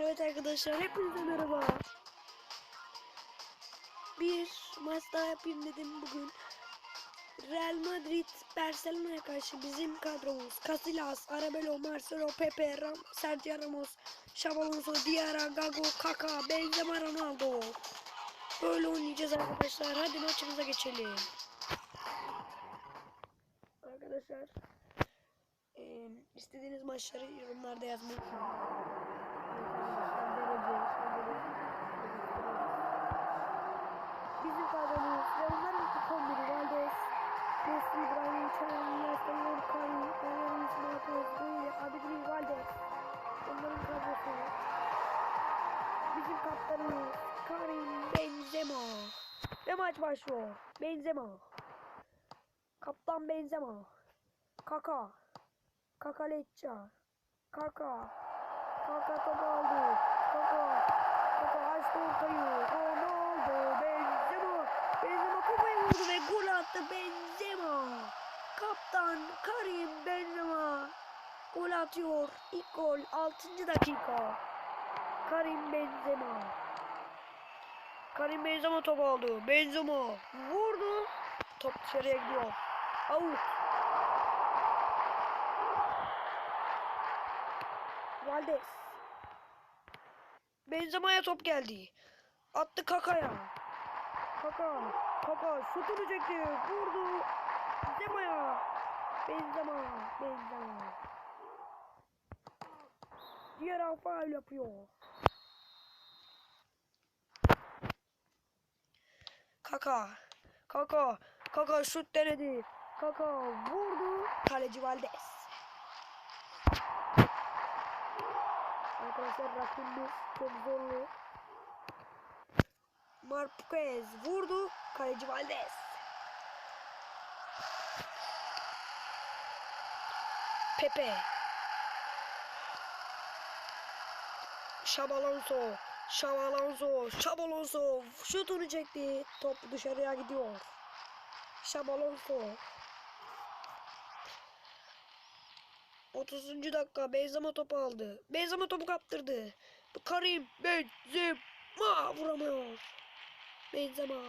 Evet arkadaşlar hepinize merhaba. Bir maç daha yapayım dedim bugün. Real Madrid Barcelona'ya karşı bizim kadromuz Casillas, Arabelo, Marcelo, Pepe, Ram, Sergio Ramos, Xabi Alonso, Diarra, Gago, Kaka, Benzema, Ronaldo. Böyle oynayacağız arkadaşlar. Hadi maçımıza geçelim. Arkadaşlar eee, istediğiniz maçları yorumlarda yazmayı unutmayın. Bizim kadromuz iki kombini Valdez, Messi, İbrahim, Çağrı, Yor, Karim, Ernest, Marcos, Rui, Abidri, Valdez. Onların kadrosu. Bizim kaptanımız Karim Benzema. Ve maç başlıyor. Benzema. Kaptan Benzema. Kaka. Kaka Lecca. Kaka. Kaka topu aldı. Kaka. Kaka açtı ortayı. Ronaldo. Benzema. Benzema kafayı vurdu ve gol attı Benzema. Kaptan Karim Benzema. Gol atıyor. İlk gol 6. dakika. Karim Benzema. Karim Benzema topu aldı. Benzema vurdu. Top dışarıya gidiyor. Out. Valdez. Benzema'ya top geldi. Attı Kaka'ya. Kaka. Kaka şutunu çekti. Vurdu. Benzema'ya. Benzema. Benzema. Diğer faul yapıyor. Kaka. Kaka. Kaka şut denedi. Kaka vurdu. Kaleci Valdez. Arkadaşlar rakibimiz çok zorlu. Marquez vurdu. Kaleci Valdez. Pepe. Şabalonso. Şabalonso. Şabalonso. Şutunu çekti. Top dışarıya gidiyor. Şabalonso. 30. dakika Benzema topu aldı. Benzema topu kaptırdı. Karim Benzema vuramıyor. Benzema.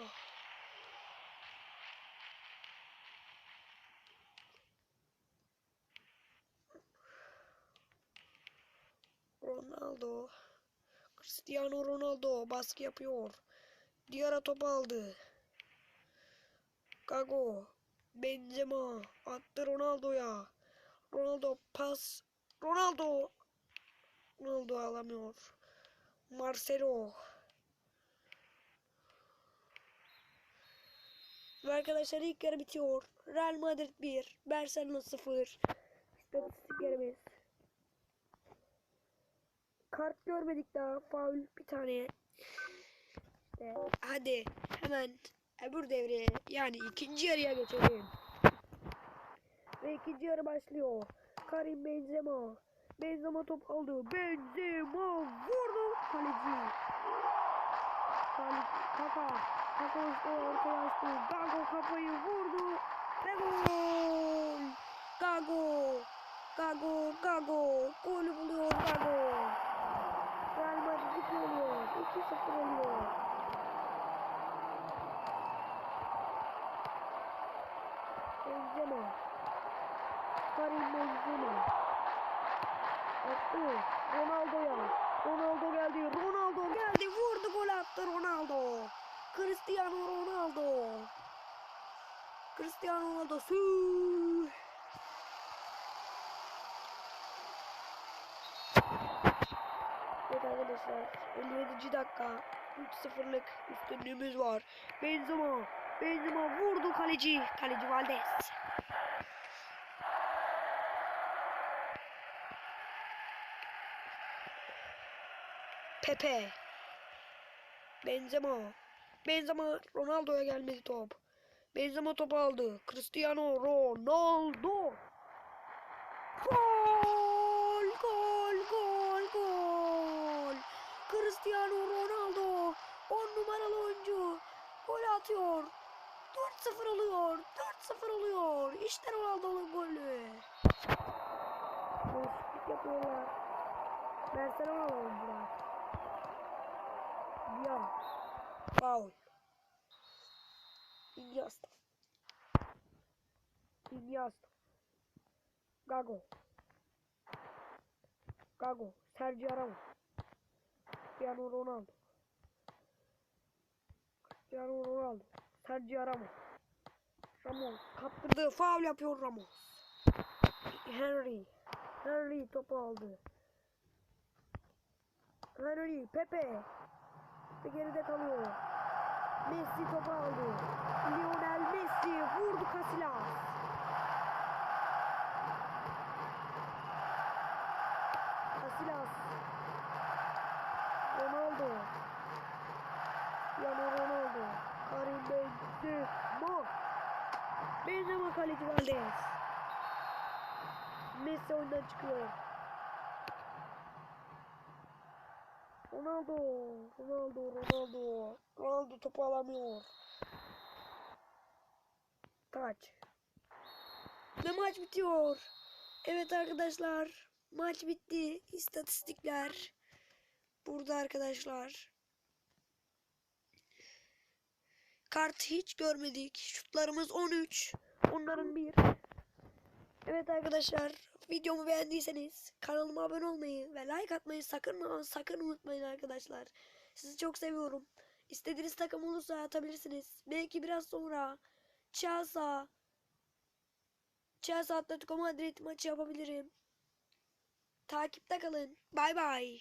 Ronaldo. Cristiano Ronaldo baskı yapıyor. Diarra topu aldı. Gago. Benzema attı Ronaldo'ya. Ronaldo pas. Ronaldo. Ronaldo alamıyor. Marcelo. Ve arkadaşlar ilk yarı bitiyor. Real Madrid 1. Barcelona 0. İstatistiklerimiz. Kart görmedik daha. Faul bir tane. İşte, hadi hemen öbür devreye yani ikinci yarıya geçelim. Ve ikinci yarı başlıyor. Karim Benzema. Benzema top aldı. Benzema vurdu. Kaleci. Kaleci. Kaka. Kaka açtı. Gago kafayı vurdu. Ve gol. Gago. Gago. Gago. Golü buluyor Gago. Real Madrid oluyor. 2-0 oluyor. Benzema. Karim Benzema. Attı. Ronaldo'ya. Ronaldo geldi. Ronaldo geldi. Vurdu gol attı Ronaldo. Cristiano Ronaldo. Cristiano Ronaldo. Sü. Evet arkadaşlar 57. dakika 3-0'lık üstünlüğümüz var. Benzema. Benzema vurdu kaleci. Kaleci Valdez. Pepe. Benzema. Benzema Ronaldo'ya gelmedi top. Benzema topu aldı. Cristiano Ronaldo. Gol! Gol! Gol! Gol! Cristiano Ronaldo 10 numaralı oyuncu gol atıyor. 4-0 oluyor. 4-0 oluyor. İşte Ronaldo'nun golü. Boşluk yapıyorlar. Barcelona alalım Burak. Ya. Foul. Iniesta. Iniesta. Gago. Gago. Sergio Ramos. Cristiano Ronaldo. Cristiano Ronaldo. Sergio Ramos. Ramos kaptırdı. Faul yapıyor Ramos. Henry. Henry topu aldı. Henry. Pepe. Ve geride kalıyor. Messi topu aldı. Lionel Messi vurdu Casillas. Casillas. Ronaldo. Cristiano Ronaldo. Karim Benzema. Benzema kaleci Valdez. Messi oyundan çıkıyor. Ronaldo, Ronaldo, Ronaldo. Ronaldo topu alamıyor. Taç. Ve maç bitiyor. Evet arkadaşlar. Maç bitti. İstatistikler. Burada arkadaşlar. Kart hiç görmedik. Şutlarımız 13. Onların bir. Evet arkadaşlar. Videomu beğendiyseniz kanalıma abone olmayı ve like atmayı sakın sakın unutmayın arkadaşlar. Sizi çok seviyorum. İstediğiniz takım olursa atabilirsiniz. Belki biraz sonra Chelsea Chelsea Atletico Madrid maçı yapabilirim. Takipte kalın. Bay bay.